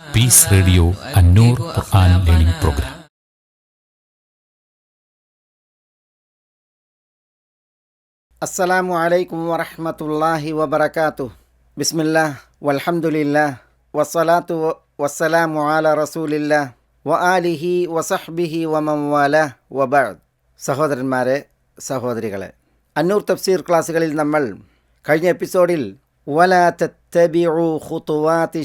Peace radio Annoor Quran learning program അസ്സലാമു അലൈക്കും വറഹ്മത്തുള്ളാഹി വബറകാതു ബിസ്മില്ലാ വൽഹംദുലില്ലാ വസ്സലാത്തു വസ്സലാമു അല റസൂലില്ലാ വ ആലിഹി വസഹ്ബിഹി വമംവാല വബഅദ് സഹോദരന്മാരെ സഹോദരികളെ അന്നൂർ തഫ്സീർ ക്ലാസ്സുകളിൽ നമ്മൾ കഴിഞ്ഞ എപ്പിസോഡിൽ ഖുതുവാതി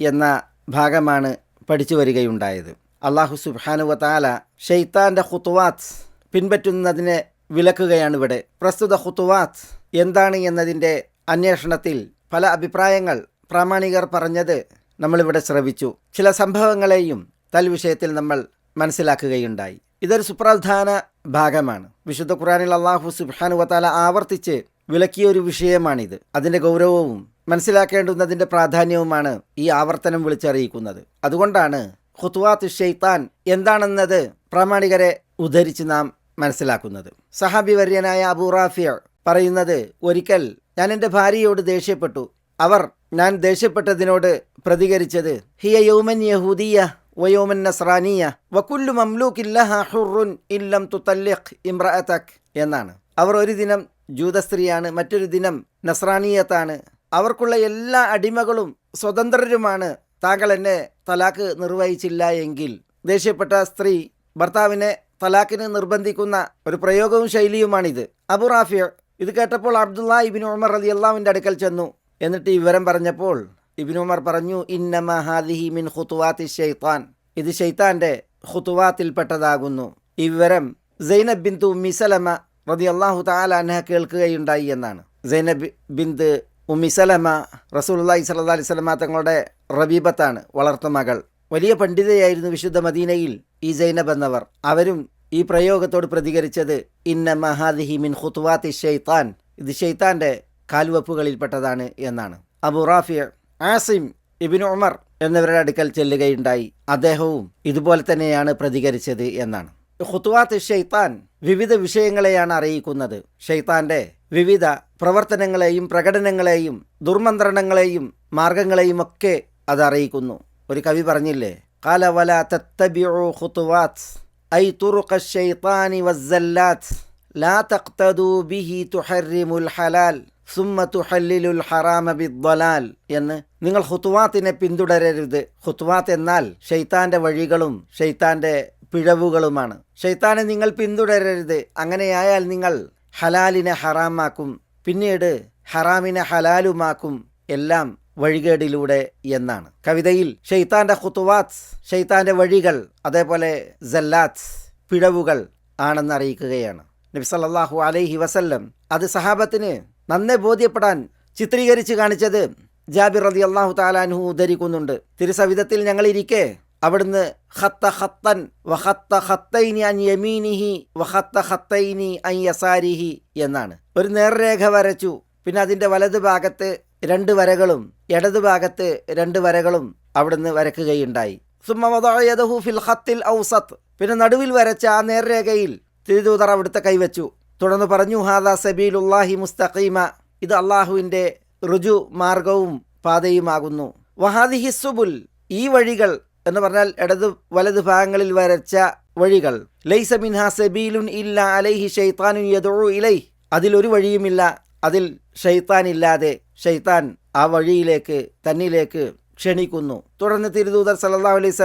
എന്ന ഭാഗമാണ് പഠിച്ചു വരികയുണ്ടായത്. അള്ളാഹു സുബാനുവത്താല ഷെയ്ത്താന്റെ ഖുത്തുവാത്ത് പിൻപറ്റുന്നതിനെ വിലക്കുകയാണ് ഇവിടെ. പ്രസ്തുത ഖുത്തുവാത്ത് എന്താണ് എന്നതിന്റെ അന്വേഷണത്തിൽ പല അഭിപ്രായങ്ങൾ പ്രാമാണികർ പറഞ്ഞത് നമ്മളിവിടെ ശ്രവിച്ചു. ചില സംഭവങ്ങളെയും തൽവിഷയത്തിൽ നമ്മൾ മനസ്സിലാക്കുകയുണ്ടായി. ഇതൊരു സുപ്രധാന ഭാഗമാണ്. വിശുദ്ധ ഖുറാനിൽ അള്ളാഹു സുബാനുവത്താല ആവർത്തിച്ച് വിലക്കിയ ഒരു വിഷയമാണിത്. അതിന്റെ ഗൗരവവും മനസ്സിലാക്കേണ്ടുന്നതിന്റെ പ്രാധാന്യവുമാണ് ഈ ആവർത്തനം വിളിച്ചറിയിക്കുന്നത്. അതുകൊണ്ടാണ് ഖുത്വാത്ത് ഷെയ്ത്താൻ എന്താണെന്നത് പ്രാമാണികരെ ഉദ്ധരിച്ച് നാം മനസ്സിലാക്കുന്നത്. സഹാബി വര്യനായ അബൂ റാഫിയ പറയുന്നത് ഒരിക്കൽ ഞാൻ എന്റെ ഭാര്യയോട് ദേഷ്യപ്പെട്ടു. അവർ ഞാൻ ദേഷ്യപ്പെട്ടതിനോട് പ്രതികരിച്ചത് ഹിയ യൗമൻ യഹൂദിയ വയോമൻ നസ്രാനിയ വക്കുല്ലു മംലൂക്കില്ലഹ ഹുറുൻ ഇല്ലം തുത്തല്ലിഖ് ഇമ്രഅതക് എന്നാണ്. അവർ ഒരു ദിനം ജൂതസ്ത്രീയാണ് മറ്റൊരു ദിനം നസ്രാനീയത്താണ് അവർക്കുള്ള എല്ലാ അടിമകളും സ്വതന്ത്രരുമാണ്. താങ്കൾ എന്നെ തലാക്ക് നിർവഹിച്ചില്ല എങ്കിൽ. ദേഷ്യപ്പെട്ട സ്ത്രീ ഭർത്താവിനെ തലാക്കിന് നിർബന്ധിക്കുന്ന ഒരു പ്രയോഗവും ശൈലിയുമാണിത്. അബു റാഫിയ ഇത് കേട്ടപ്പോൾ അബ്ദുള്ള ഇബിൻ ഉമർ അലി അള്ളാവിന്റെ അടുക്കൽ ചെന്നു. എന്നിട്ട് ഈ വിവരം പറഞ്ഞപ്പോൾ ഇബിൻ ഉമർ പറഞ്ഞു ഇന്നമ ഹാദിഹി മിൻ ഖുത്തുവാത്തി ഷെയ്ത്താൻ ഇത് ഷെയ്ത്താന്റെ ഹുത്തുവാത്തിൽപ്പെട്ടതാകുന്നു ഈ വിവരം സൈനബ് ബിന്ദു മിസലമ റതി അള്ളാഹു താല അൻഹ കേൾക്കുകയുണ്ടായി എന്നാണ്. സൈനബ് ബിന്ദ് ഉമ്മിസലമ റസൂലുള്ളാഹി സ്വല്ലല്ലാഹി അലൈഹി തങ്ങളുടെ റബീബത്താണ് വളർത്തുമകൾ വലിയ പണ്ഡിതയായിരുന്നു വിശുദ്ധ മദീനയിൽ ഈ സൈനബ് എന്നവർ. അവരും ഈ പ്രയോഗത്തോട് പ്രതികരിച്ചത് ഇന്ന മഹാദിഹി മിൻ ഖുത്വാത്തി ഷെയ്ത്താൻ ഇത് ഷെയ്ത്താന്റെ കാൽവെപ്പുകളിൽപ്പെട്ടതാണ് എന്നാണ്. അബു റാഫിയ ആസിം ഇബിൻ ഉമർ എന്നിവരുടെ അടുക്കൽ ചെല്ലുകയുണ്ടായി. അദ്ദേഹവും ഇതുപോലെ തന്നെയാണ് പ്രതികരിച്ചത് എന്നാണ്. ഖുത്വാത്ത് ഷെയ്ത്താൻ വിവിധ വിഷയങ്ങളെയാണ് അറിയിക്കുന്നത്. ഷെയ്ത്താന്റെ വിവിധ പ്രവർത്തനങ്ങളെയും പ്രകടനങ്ങളെയും ദുർമന്ത്രണങ്ങളെയും മാർഗങ്ങളെയും ഒക്കെ അത് അറിയിക്കുന്നു. ഒരു കവി പറഞ്ഞില്ലേ? കാല ഐ ലാ തഖ്തദൂ ബിഹി തുഹർരിമുൽ തുഹല്ലിലുൽ ഹറാമ എന്ന് നിങ്ങൾ ഹുത്വാത്തിനെ പിന്തുടരരുത്. ഹുത്വാത്ത് എന്നാൽ ഷെയ്ത്താന്റെ വഴികളും ഷെയ്ത്താന്റെ പിഴവുകളുമാണ്. ഷെയ്ത്താനെ നിങ്ങൾ പിന്തുടരരുത്. അങ്ങനെയായാൽ നിങ്ങൾ ഹലാലിനെ ഹറാമാക്കും. പിന്നീട് ഹറാമിനെ ഹലാലുമാക്കും. എല്ലാം വഴികേടിലൂടെ എന്നാണ്. കവിതയിൽ ഷെയ്ത്താന്റെ ഹുത്തുവാത്സ് ഷെയ്ത്താന്റെ വഴികൾ അതേപോലെ ജല്ലാത്ത് പിഴവുകൾ ആണെന്ന് അറിയിക്കുകയാണ് നബി സല്ലല്ലാഹു അലൈഹി വസല്ലം അത് സഹാബത്തിന് നന്നെ ബോധ്യപ്പെടാൻ ചിത്രീകരിച്ച് കാണിച്ചത് ജാബിർ റതി അള്ളാഹു താലാൻഹു ഉദ്ധരിക്കുന്നുണ്ട്. തിരുസവിധത്തിൽ ഞങ്ങളിരിക്കെ അവിടുന്ന് ഹത്ത ഹത്തൻ വഹത്ത ഹത്തൈനി അൻ യമീനിഹി വഹത്ത ഹത്തൈനി അൻ യസാരിഹി എന്നാണ്. ഒരു നേർരേഖ വരച്ചു. പിന്നെ അതിന്റെ വലത് ഭാഗത്ത് രണ്ട് വരകളും ഇടത് ഭാഗത്ത് രണ്ട് വരകളും അവിടുന്ന് വരക്കുകയുണ്ടായി. സുമ്മ വദഅ ഫിൽ ഖത്തിൽ ഔസത്ത്. പിന്നെ നടുവിൽ വരച്ച ആ നേർരേഖയിൽ തിരുദൂതർ അവിടുത്തെ കൈവച്ചു തുടർന്ന് പറഞ്ഞു ഹാദാ സബീലുല്ലാഹി മുസ്തഖീമ. ഇത് അള്ളാഹുവിന്റെ ഋജു മാർഗവും പാതയുമാകുന്നു. വഹാദി ഹിസുബുൽ ഈ വഴികൾ എന്ന് പറഞ്ഞാൽ ഇടത് വലത് ഭാഗങ്ങളിൽ വരച്ച വഴികൾ. ലൈസ മിൻഹ സെബീലുൻ ഇല്ല അലൈഹി ഷെയ്ത്താനുൻ യദുഉ ഇലൈ അതിലൊരു വഴിയുമില്ല അതിൽ ഷെയ്ത്താൻ ഇല്ലാതെ ഷെയ്ത്താൻ ആ വഴിയിലേക്ക് തന്നിലേക്ക് ക്ഷണിക്കുന്നു. തുടർന്ന് തിരുദൂതർ സല്ലാ അലൈഹി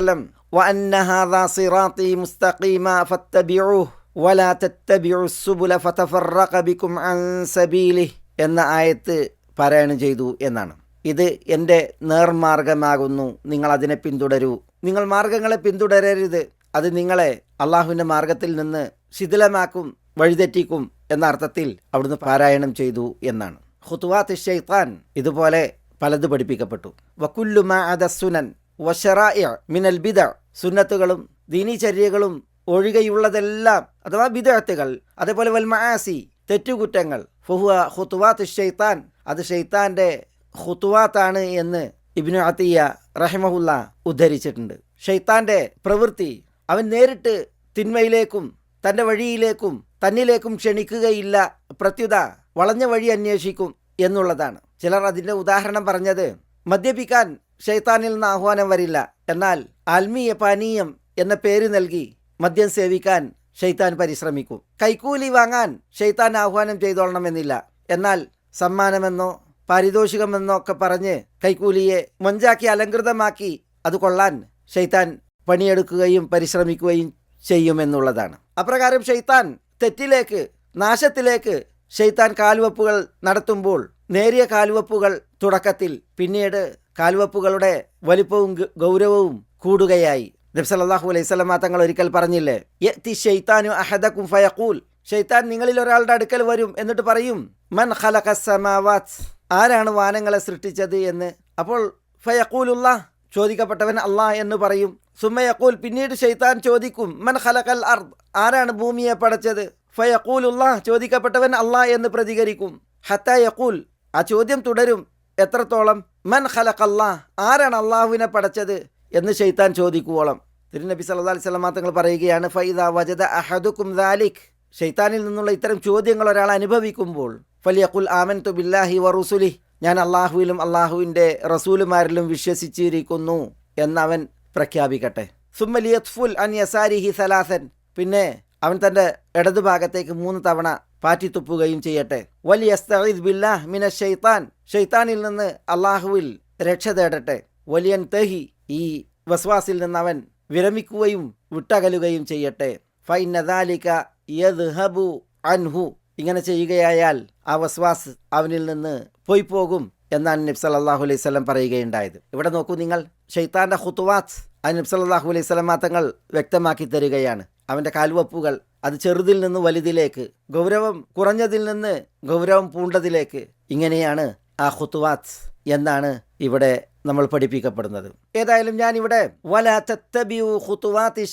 എന്ന ആയത്ത് പാരായണം ചെയ്തു എന്നാണ്. ഇത് എന്റെ നേർമാർഗമാകുന്നു. നിങ്ങൾ അതിനെ പിന്തുടരൂ. നിങ്ങൾ മാർഗങ്ങളെ പിന്തുടരരുത്. അത് നിങ്ങളെ അള്ളാഹുവിന്റെ മാർഗത്തിൽ നിന്ന് ശിഥിലമാക്കും വഴിതെറ്റിക്കും എന്ന അർത്ഥത്തിൽ അവിടുന്ന് പാരായണം ചെയ്തു എന്നാണ്. ഖുത്വാത്ത് ഷെയ്ത്താൻ ഇതുപോലെ പലത് പഠിപ്പിക്കപ്പെട്ടു. വക്കുല്ലുമാ അദസുനൻ വഷറായ മിനൽ ബിദ. സുന്നത്തുകളും ദീനീചര്യകളും ഒഴികെയുള്ളതെല്ലാം അഥവാ ബിദഅത്തുകൾ അതേപോലെ വൽമാസി തെറ്റുകുറ്റങ്ങൾ. ഫുഹുവ ഖുത്വാത്ത് ഷെയ്ത്താൻ അത് ഷെയ്ത്താന്റെ ഖുത്വാത്താണ് എന്ന് ഇബിനു അത്തിയ റഹിമഹുല്ല ഉദ്ധരിച്ചിട്ടുണ്ട്. ഷെയ്ത്താന്റെ പ്രവൃത്തി അവൻ നേരിട്ട് തിന്മയിലേക്കും തന്റെ വഴിയിലേക്കും തന്നിലേക്കും ക്ഷണിക്കുകയില്ല പ്രത്യുത വളഞ്ഞ വഴി അന്വേഷിക്കും എന്നുള്ളതാണ്. ചിലർ അതിന്റെ ഉദാഹരണം പറഞ്ഞത് മദ്യപിക്കാൻ ഷെയ്ത്താനിൽ നിന്ന് ആഹ്വാനം വരില്ല എന്നാൽ ആത്മീയ പാനീയം എന്ന പേര് നൽകി മദ്യം സേവിക്കാൻ ഷെയ്ത്താൻ പരിശ്രമിക്കും. കൈക്കൂലി വാങ്ങാൻ ഷെയ്ത്താൻ ആഹ്വാനം ചെയ്തോളണമെന്നില്ല. എന്നാൽ സമ്മാനമെന്നോ പാരിതോഷികമെന്നോ ഒക്കെ പറഞ്ഞ് കൈക്കൂലിയെ മൊഞ്ചാക്കി അലങ്കൃതമാക്കി അത് കൊള്ളാൻ ഷെയ്ത്താൻ പണിയെടുക്കുകയും പരിശ്രമിക്കുകയും ചെയ്യുമെന്നുള്ളതാണ്. അപ്രകാരം ഷെയ്ത്താൻ തെറ്റിലേക്ക് നാശത്തിലേക്ക് ഷെയ്ത്താൻ കാൽവെപ്പുകൾ നടത്തുമ്പോൾ നേരിയ കാൽവെപ്പുകൾ തുടക്കത്തിൽ പിന്നീട് കാൽവെപ്പുകളുടെ വലിപ്പവും ഗൗരവവും കൂടുകയായി. നബ്സലാഹു അലൈഹി സ്വലമ തങ്ങൾ ഒരിക്കൽ പറഞ്ഞില്ലേ യത്തി ഷെയ്ത്താനു അഹദക്കും ഫയഖൂൽ ഷെയ്ത്താൻ നിങ്ങളിൽ ഒരാളുടെ അടുക്കൽ വരും എന്നിട്ട് പറയും മൻ ഖലഖ സമാവാത്ത് ആരാണ് വാനങ്ങളെ സൃഷ്ടിച്ചത് എന്ന്? അപ്പോൾ ഫയക്കൂലുള്ള ചോദിക്കപ്പെട്ടവൻ അള്ളാഹ് എന്ന് പറയും. സുമ്മയക്കൂൽ പിന്നീട് ഷെയ്ത്താൻ ചോദിക്കും മൻ ഖലഖൽ അർദ് ആരാണ് ഭൂമിയെ പടച്ചത്? ഫയക്കൂലുള്ള ചോദിക്കപ്പെട്ടവൻ അള്ളാഹ് എന്ന് പ്രതികരിക്കും. ഹത്ത യക്കൂൽ ആ ചോദ്യം തുടരും. എത്രത്തോളം? മൻ ഖലഖല്ലാ ആരാണ് അള്ളാഹുവിനെ പടച്ചത് എന്ന് ഷെയ്ത്താൻ ചോദിക്കുവോളം. തിരുനബി സല്ലാ അലൈഹി വസല്ലം തങ്ങൾ പറയുകയാണ് ഫൈദ വജദ അഹദുക്കും ദാലിഖ് ഷെയ്ത്താനിൽ നിന്നുള്ള ഇത്തരം ചോദ്യങ്ങൾ ഒരാൾ അനുഭവിക്കുമ്പോൾ ഫലിയഖുൽ ആമൻതു ബില്ലാഹി വറുസുലി ഞാൻ അള്ളാഹുവിലും അള്ളാഹുവിന്റെ റസൂലുമാരിലും വിശ്വസിച്ചിരിക്കുന്നു എന്നവൻ പ്രഖ്യാപിക്കട്ടെ. സുമ്മലിയത്ഫുൽ അൻ യസാരിഹി സലാസൻ. പിന്നെ അവൻ തന്റെ ഇടതുഭാഗത്തേക്ക് മൂന്ന് തവണ പാറ്റിത്തുപ്പുകയും ചെയ്യട്ടെ. വലിയ ബില്ലാഹ് മിന ഷെയ്ത്താൻ ഷെയ്ത്താനിൽ നിന്ന് അള്ളാഹുവിൽ രക്ഷ തേടട്ടെ. വലിയൻ തെഹി ഈ വസ്വാസിൽ നിന്ന് അവൻ വിരമിക്കുകയും വിട്ടകലുകയും ചെയ്യട്ടെ. ഫൈനദാലിക യദ്ഹബു അൻഹു. ഇങ്ങനെ ചെയ്യുകയായാൽ ആ വസ്വാസ് അവനിൽ നിന്ന് പോയി പോകും എന്നാണ് നബി സല്ലല്ലാഹു അലൈഹി സ്വലം പറയുകയുണ്ടായത്. ഇവിടെ നോക്കൂ നിങ്ങൾ ഷെയ്ത്താന്റെ ഹുത്തുവാത്ത് ആ നബി സല്ലല്ലാഹു അലൈഹി സ്വലം തങ്ങൾ വ്യക്തമാക്കി തരികയാണ്. അവന്റെ കാൽവപ്പുകൾ അത് ചെറുതിൽ നിന്ന് വലുതിലേക്ക് ഗൗരവം കുറഞ്ഞതിൽ നിന്ന് ഗൗരവം പൂണ്ടതിലേക്ക് ഇങ്ങനെയാണ് ആ ഹുത്തുവാത്ത് എന്നാണ് ഇവിടെ നമ്മൾ പഠിപ്പിക്കപ്പെടുന്നത്. ഏതായാലും ഞാൻ ഇവിടെ വല തത്തബിയു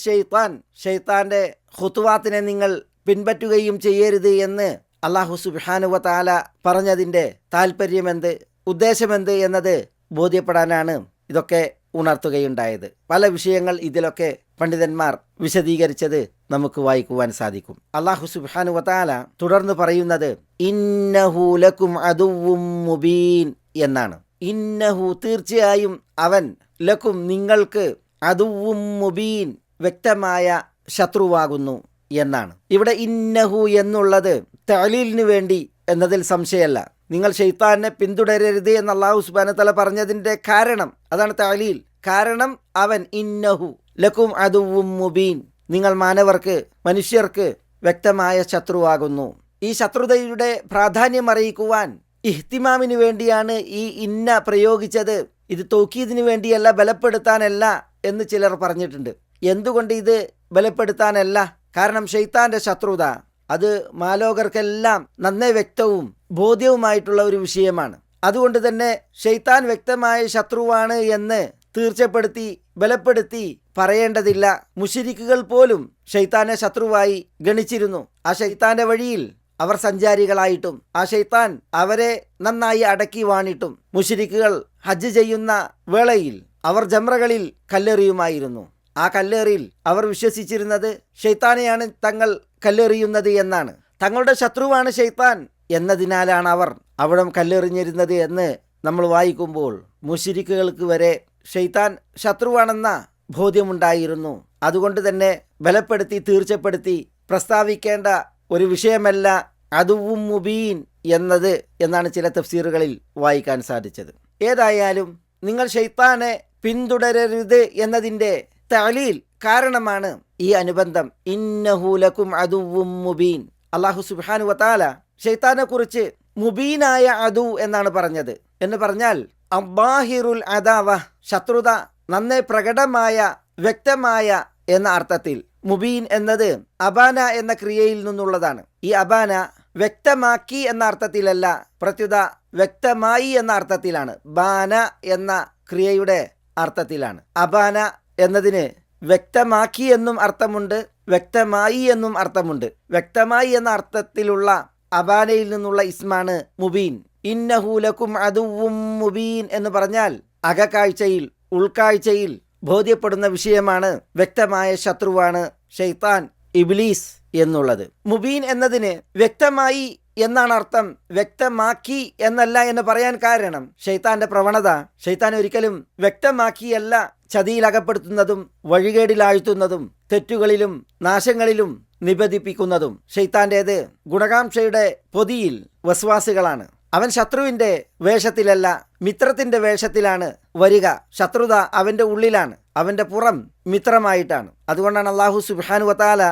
ഷെയ്ത്താൻ ഷെയ്ത്താന്റെ ഹുത്തുവാത്തിനെ നിങ്ങൾ പിൻപറ്റുകയും ചെയ്യരുത് എന്ന് അള്ളാഹു സുബാനുവ താല പറഞ്ഞതിന്റെ താല്പര്യമെന്ത് ഉദ്ദേശമെന്ത് എന്നത് ബോധ്യപ്പെടാനാണ് ഇതൊക്കെ ഉണർത്തുകയുണ്ടായത്. പല വിഷയങ്ങൾ ഇതിലൊക്കെ പണ്ഡിതന്മാർ വിശദീകരിച്ചത് നമുക്ക് വായിക്കുവാൻ സാധിക്കും. അള്ളാഹു സുബാനു വതാല തുടർന്ന് പറയുന്നത് ഇന്നഹൂലക്കും അതുവും മുബീൻ എന്നാണ്. ഇന്നഹു തീർച്ചയായും അവൻ ലക്കും നിങ്ങൾക്ക് അതുവും മുബീൻ വ്യക്തമായ ശത്രുവാകുന്നു. എന്നാണ്. ഇവിടെ ഇന്നഹു എന്നുള്ളത് തലീലിന് വേണ്ടി എന്നതിൽ സംശയമല്ല. നിങ്ങൾ ഷെയ്ത്താനെ പിന്തുടരരുത് എന്ന് അള്ളാഹു സുബാനത്തല തല പറഞ്ഞതിന്റെ കാരണം അതാണ് തലീൽ. കാരണം അവൻ ഇന്നഹു ലക്കും അതുവും മുബീൻ. നിങ്ങൾ മാനവർക്ക് മനുഷ്യർക്ക് വ്യക്തമായ ശത്രുവാകുന്നു. ഈ ശത്രുതയുടെ പ്രാധാന്യം അറിയിക്കുവാൻ ഇഹ്തിമാമിന് വേണ്ടിയാണ് ഈ ഇന്ന പ്രയോഗിച്ചത്. ഇത് തോക്കിയതിന് വേണ്ടിയല്ല ബലപ്പെടുത്താനല്ല എന്ന് ചിലർ പറഞ്ഞിട്ടുണ്ട്. എന്തുകൊണ്ട് ഇത് ബലപ്പെടുത്താനല്ല? കാരണം ഷെയ്ത്താന്റെ ശത്രുത. അത് മാലോകർക്കെല്ലാം നന്നേ വ്യക്തവും ബോധ്യവുമായിട്ടുള്ള ഒരു വിഷയമാണ്. അതുകൊണ്ട് തന്നെ ഷെയ്ത്താൻ വ്യക്തമായ ശത്രുവാണ് എന്ന് തീർച്ചപ്പെടുത്തി ബലപ്പെടുത്തി പറയേണ്ടതില്ല. മുഷിരിക്കുകൾ പോലും ഷെയ്ത്താനെ ശത്രുവായി ഗണിച്ചിരുന്നു. ആ ഷെയ്ത്താന്റെ വഴിയിൽ അവർ സഞ്ചാരികളായിട്ടും ആ ഷെയ്ത്താൻ അവരെ നന്നായി അടക്കി വാണിട്ടും മുഷിരിക്കുകൾ ഹജ്ജ് ചെയ്യുന്ന വേളയിൽ അവർ ജമ്രകളിൽ കല്ലെറിയുമായിരുന്നു. ആ കല്ലേറിയിൽ അവർ വിശ്വസിച്ചിരുന്നത് ഷെയ്ത്താനെയാണ് തങ്ങൾ കല്ലെറിയുന്നത് എന്നാണ്. തങ്ങളുടെ ശത്രുവാണ് ഷെയ്ത്താൻ എന്നതിനാലാണ് അവർ അവിടം കല്ലെറിഞ്ഞിരുന്നത് എന്ന് നമ്മൾ വായിക്കുമ്പോൾ മുഷിരിക്കുകൾക്ക് വരെ ഷെയ്ത്താൻ ശത്രുവാണെന്ന ബോധ്യമുണ്ടായിരുന്നു. അതുകൊണ്ട് തന്നെ ബലപ്പെടുത്തി തീർച്ചപ്പെടുത്തി പ്രസ്താവിക്കേണ്ട ഒരു വിഷയമല്ല അതുവും മുബീൻ എന്നത് എന്നാണ് ചില തഫ്സീറുകളിൽ വായിക്കാൻ സാധിച്ചത്. ഏതായാലും നിങ്ങൾ ഷെയ്ത്താനെ പിന്തുടരരുത് എന്നതിന്റെ തലീൽ കാരണമാണ് ഈ അനുബന്ധം. ഇന്നഹൂലക്കും അതുവും മുബീൻ. അള്ളാഹു സുബാനു വത്താല ഷെയ്ത്താനെ കുറിച്ച് മുബീനായ അതു എന്നാണ് പറഞ്ഞത്. എന്ന് പറഞ്ഞാൽ അബ്ബാഹിറുൽ അദാവ ശത്രുത നന്നേ പ്രകടമായ വ്യക്തമായ എന്ന അർത്ഥത്തിൽ. മുബീൻ എന്നത് അബാന എന്ന ക്രിയയിൽ നിന്നുള്ളതാണ്. ഈ അബാന വ്യക്തമാക്കി എന്ന അർത്ഥത്തിലല്ല പ്രത്യുത വ്യക്തമായി എന്ന അർത്ഥത്തിലാണ്. ബാന എന്ന ക്രിയയുടെ അർത്ഥത്തിലാണ്. അബാന എന്നതിന് വ്യക്തമാക്കി എന്നും അർത്ഥമുണ്ട് വ്യക്തമായി എന്നും അർത്ഥമുണ്ട്. വ്യക്തമായി എന്ന അർത്ഥത്തിലുള്ള അബാനയിൽ നിന്നുള്ള ഇസ്മാണ് മുബീൻ. ഇന്നഹൂലക്കും അതുവും മുബീൻ എന്ന് പറഞ്ഞാൽ അകക്കാഴ്ചയിൽ ഉൾക്കാഴ്ചയിൽ ബോധ്യപ്പെടുന്ന വിഷയമാണ് വ്യക്തമായ ശത്രുവാണ് ഷെയ്ത്താൻ ഇബ്ലീസ് എന്നുള്ളത്. മുബീൻ എന്നതിന് വ്യക്തമായി എന്നാണ് അർത്ഥം വ്യക്തമാക്കി എന്നല്ല എന്ന് പറയാൻ കാരണം ഷെയ്ത്താന്റെ പ്രവണത. ഷെയ്ത്താൻ ഒരിക്കലും വ്യക്തമാക്കിയല്ല ചതിയിലകപ്പെടുത്തുന്നതും വഴികേടിലാഴ്ത്തുന്നതും തെറ്റുകളിലും നാശങ്ങളിലും നിബന്ധിപ്പിക്കുന്നതും ഷെയ്ത്താന്റേത് ഗുണകാംക്ഷയുടെ പൊതിയിൽ വസ്വാസികളാണ്. അവൻ ശത്രുവിന്റെ വേഷത്തിലല്ല മിത്രത്തിന്റെ വേഷത്തിലാണ് വരിക. ശത്രുത അവന്റെ ഉള്ളിലാണ് അവന്റെ പുറം മിത്രമായിട്ടാണ്. അതുകൊണ്ടാണ് അള്ളാഹു സുബാനു വത്താല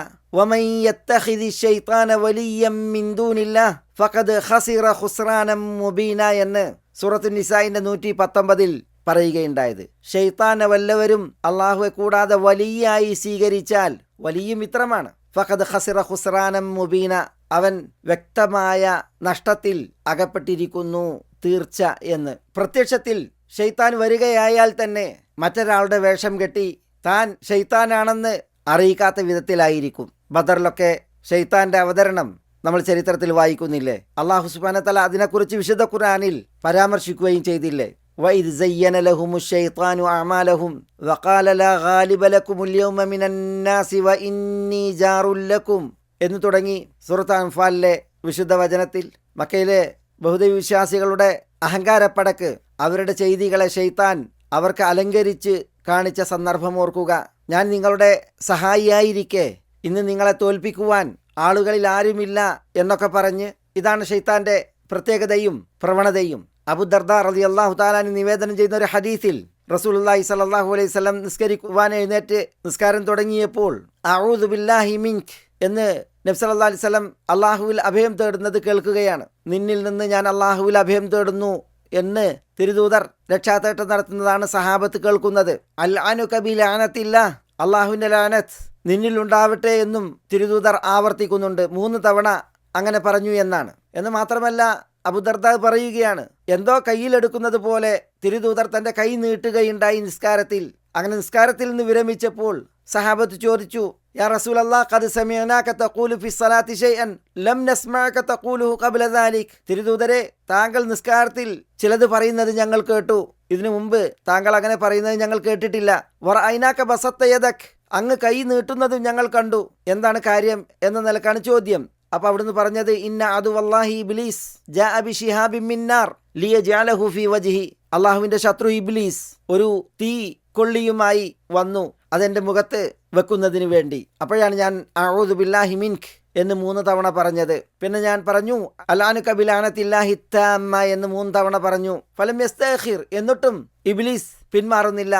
എന്ന് സൂറത്തു നിസായിന്റെ നൂറ്റി പത്തൊമ്പതിൽ പറയുകയുണ്ടായത്. ഷെയ്ത്താനെ വല്ലവരും അള്ളാഹുവെ കൂടാതെ വലിയായി സ്വീകരിച്ചാൽ വലിയ മിത്രമാണ് ഫഖദ് ഹസിറ ഹുസ്രാനം മുബീന. അവൻ വ്യക്തമായ നഷ്ടത്തിൽ അകപ്പെട്ടിരിക്കുന്നു തീർച്ച എന്ന്. പ്രത്യക്ഷത്തിൽ ഷെയ്ത്താൻ വരികയായാൽ തന്നെ മറ്റൊരാളുടെ വേഷം കെട്ടി താൻ ഷെയ്ത്താനാണെന്ന് അറിയിക്കാത്ത വിധത്തിലായിരിക്കും. ബദറിലൊക്കെ ഷെയ്ത്താന്റെ അവതരണം നമ്മൾ ചരിത്രത്തിൽ വായിക്കുന്നില്ലേ? അള്ളാഹു സുബാനത്തല അതിനെക്കുറിച്ച് വിശുദ്ധ ഖുർആനിൽ പരാമർശിക്കുകയും ചെയ്തില്ലേ? وإذ زين لهم الشيطان أعمالهم وقال لا غالب لكم اليوم من الناس وإني جار لكم എന്ന് തുടങ്ങി സുഹൃത്ത് അൻഫാലിലെ വിശുദ്ധ വചനത്തിൽ മക്കയിലെ ബഹുദൈവ വിശ്വാസികളുടെ അഹങ്കാരപ്പടക്ക് അവരുടെ ചെയ്തികളെ ഷെയ്ത്താൻ അവർക്ക് അലങ്കരിച്ച് കാണിച്ച സന്ദർഭം ഓർക്കുക ഞാൻ നിങ്ങളുടെ സഹായിയായിരിക്കെ ഇന്ന് നിങ്ങളെ തോൽപ്പിക്കുവാൻ ആളുകളിൽ ആരുമില്ല എന്നൊക്കെ പറഞ്ഞ് ഇതാണ് ഷെയ്ത്താന്റെ പ്രത്യേകതയും പ്രവണതയും അബുദർദ റതി അള്ളാഹു താലാന് നിവേദനം ചെയ്യുന്ന ഒരു ഹദീസിൽ റസൂൽ റസൂലുള്ളാഹി സ്വല്ലല്ലാഹു അലൈഹി സ്വലം നിസ്കരിക്കുവാൻ എഴുന്നേറ്റ് നിസ്കാരം തുടങ്ങിയപ്പോൾ ബില്ലാഹി മിൻക് എന്ന് നബ്സല്ലാ അലൈഹി സ്വലം അള്ളാഹുവിൽ അഭയം തേടുന്നത് കേൾക്കുകയാണ്. നിന്നിൽ നിന്ന് ഞാൻ അള്ളാഹുവിൽ അഭയം തേടുന്നു എന്ന് തിരുദൂതർ രക്ഷാതേട്ടം നടത്തുന്നതാണ് സഹാബത്ത് കേൾക്കുന്നത്. അൽ അനു കബിലാനത്തില്ല അള്ളാഹുവിന്റെ ലാനത്ത് നിന്നിലുണ്ടാവട്ടെ എന്നും തിരുദൂതർ ആവർത്തിക്കുന്നുണ്ട്. മൂന്ന് തവണ അങ്ങനെ പറഞ്ഞു എന്നാണ്. എന്ന് മാത്രമല്ല അബുദർദാ പറയുകയാണ് എന്തോ കയ്യിലെടുക്കുന്നത് പോലെ തിരുദൂതർ തന്റെ കൈ നീട്ടുകയുണ്ടായി നിസ്കാരത്തിൽ. അങ്ങനെ നിസ്കാരത്തിൽ നിന്ന് വിരമിച്ചപ്പോൾ സഹാബത്ത് ചോദിച്ചു യാ റസൂൽ ദാലിക്. തിരുദൂതരെ താങ്കൾ നിസ്കാരത്തിൽ ചിലത് പറയുന്നത് ഞങ്ങൾ കേട്ടു. ഇതിനു മുമ്പ് താങ്കൾ അങ്ങനെ പറയുന്നത് ഞങ്ങൾ കേട്ടിട്ടില്ല. വർ ഐനാക ബസത്ത യദക് അങ്ങ് കൈ നീട്ടുന്നതും ഞങ്ങൾ കണ്ടു. എന്താണ് കാര്യം? എന്ന നിലക്കാണ് ചോദ്യം. അപ്പൊ അവിടുന്ന് പറഞ്ഞത് ഇന്ന അതു വല്ലാഹി ഇബ്ലീസ് ജാ അബി മിന്നാർ ശത്രു ഇബ്ലീസ് ഒരു തീ കൊള്ളിയുമായി വന്നു അതെന്റെ മുഖത്ത് വെക്കുന്നതിന് വേണ്ടി. അപ്പോഴാണ് ഞാൻ അഊദു ബില്ലാഹി മിൻഖ് എന്ന് മൂന്ന് തവണ പറഞ്ഞത്. പിന്നെ ഞാൻ പറഞ്ഞു അലാനു കബിലാനത്തില്ലാഹി താമ്മ എന്ന് മൂന്ന് തവണ പറഞ്ഞു. ഫലം എന്നിട്ടും ഇബ്ലീസ് പിന്മാറുന്നില്ല.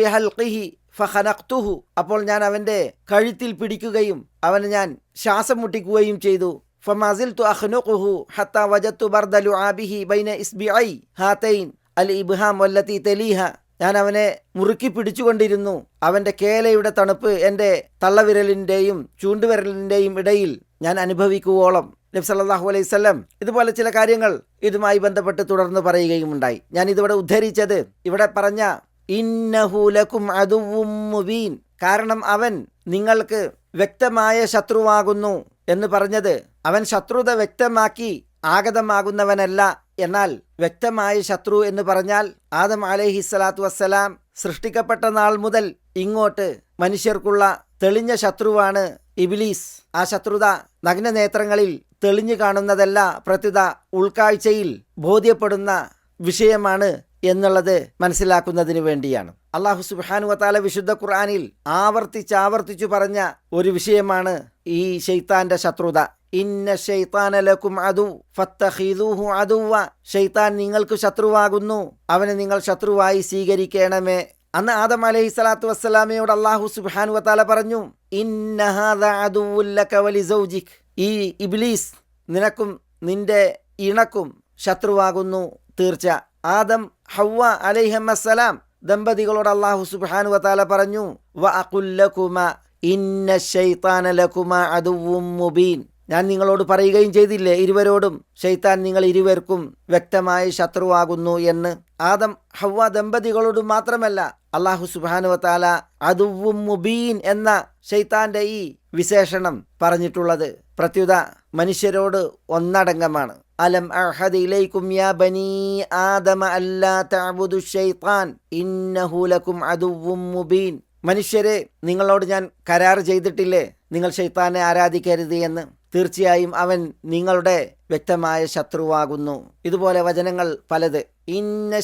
ബിഹൽഖിഹി ഫഹനഖ്തുഹു. അപ്പോൾ ഞാൻ അവന്റെ കഴുത്തിൽ പിടിക്കുകയും അവന് ഞാൻ ശ്വാസം മുട്ടിക്കുകയും ചെയ്തു. ഫമസിൽതു അഹ്നുഖുഹു ഹത്ത വജത്തു ബർദലു ലുആബിഹി ബൈന ഇസ്ബി ഐ ഹാത്തൈൻ അൽ ഇബ്ഹാം വല്ലത്തി തെലീഹ. ഞാൻ അവനെ മുറുക്കി പിടിച്ചുകൊണ്ടിരുന്നു. അവന്റെ കേലയുടെ തണുപ്പ് എന്റെ തള്ളവിരലിന്റെയും ചൂണ്ടുവിരലിന്റെയും ഇടയിൽ ഞാൻ അനുഭവിക്കുവോളം. നബി സല്ലല്ലാഹു അലൈഹി വസല്ലം ഇതുപോലെ ചില കാര്യങ്ങൾ ഇതുമായി ബന്ധപ്പെട്ട് തുടർന്ന് പറയുകയും ഉണ്ടായി ഞാൻ ഇതിവിടെ ഉദ്ധരിച്ചത് ഇവിടെ പറഞ്ഞ ഇന്നഹൂലക്കും അതുവും മുബീൻ. കാരണം അവൻ നിങ്ങൾക്ക് വ്യക്തമായ ശത്രുവാകുന്നു എന്ന് പറഞ്ഞത് അവൻ ശത്രുത വ്യക്തമാക്കി ആഗതമാകുന്നവനല്ല. എന്നാൽ വ്യക്തമായ ശത്രു എന്ന് പറഞ്ഞാൽ ആദം അലൈഹി സ്വലാത്തു വസ്സലാം സൃഷ്ടിക്കപ്പെട്ട നാൾ മുതൽ ഇങ്ങോട്ട് മനുഷ്യർക്കുള്ള തെളിഞ്ഞ ശത്രുവാണ് ഇബിലീസ്. ആ ശത്രുത നഗ്നനേത്രങ്ങളിൽ തെളിഞ്ഞു കാണുന്നതല്ല പ്രത്യുത ഉൾക്കാഴ്ചയിൽ ബോധ്യപ്പെടുന്ന വിഷയമാണ് എന്നുള്ളത് മനസ്സിലാക്കുന്നതിന് വേണ്ടിയാണ്. അള്ളാഹു സുബാനു വത്താല വിശുദ്ധ ഖുർആാനിൽ ആവർത്തിച്ച് ആവർത്തിച്ചു പറഞ്ഞ ഒരു വിഷയമാണ് ഈ ഷെയ്ത്താന്റെ ശത്രുത. ഇന്ന ഷെയ്ത്താനലക്കും അതു ഫത്തഖീദൂഹു അതുവ ഷെയ്ത്താൻ നിങ്ങൾക്ക് ശത്രുവാകുന്നു അവനെ നിങ്ങൾ ശത്രുവായി സ്വീകരിക്കണമേ. അന്ന് ആദം അലൈഹി സ്വലാത്തു വസ്സലാമയോട് അള്ളാഹു സുബാനു വത്താല പറഞ്ഞു ഇന്നഹാദ അദുവുല്ലക വലി സൗജിക്. ഈ ഇബ്ലീസ് നിനക്കും നിന്റെ ഇണക്കും ശത്രുവാകുന്നു തീർച്ച. ആദം ഹവ്വ അലൈഹമ്മസലാം ദമ്പതികളോട് അള്ളാഹു സുബാനു വാല പറഞ്ഞു വ അഖുല്ലകുമ ഇന്ന ഷെയ്ത്താന ലകുമ അതുവും മുബീൻ. ഞാൻ നിങ്ങളോട് പറയുകയും ചെയ്തില്ലേ ഇരുവരോടും? ഷെയ്ത്താൻ നിങ്ങൾ ഇരുവർക്കും വ്യക്തമായി ശത്രുവാകുന്നു എന്ന്. ആദം ഹവ്വ ദമ്പതികളോട് മാത്രമല്ല അള്ളാഹു സുബാനു വാല അതുവും മുബീൻ എന്ന ഷെയ്ത്താന്റെ ഈ വിശേഷണം പറഞ്ഞിട്ടുള്ളത്. പ്രത്യുത മനുഷ്യരോട് ഒന്നടങ്കമാണ്. അലം അഹദ് ഇലൈക്കും യാ ബനി ആദമ അല്ലാ തഅബുദു ഷൈത്താൻ ഇന്നഹു ലക്കും അദുവും മുബീൻ മനുഷ്യരെ നിങ്ങളോട് ഞാൻ കരാർ ചെയ്തിട്ടില്ലേ? നിങ്ങൾ ഷെയ്ത്താനെ ആരാധിക്കരുത് എന്ന്. തീർച്ചയായും അവൻ നിങ്ങളുടെ വ്യക്തമായ ശത്രുവാകുന്നു. ഇതുപോലെ വചനങ്ങൾ പലത്. ഇന്ന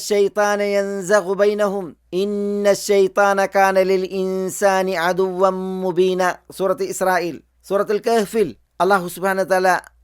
ബൈനഹും ഇന്ന ശൈത്താന കാനലിൽ ഇൻസാനി മുബീന. സൂറത്ത് ഇസ്രായേൽ. സൂറത്തുൽ കഹ്ഫിൽ അല്ലാഹു സുബ്ഹാനഹു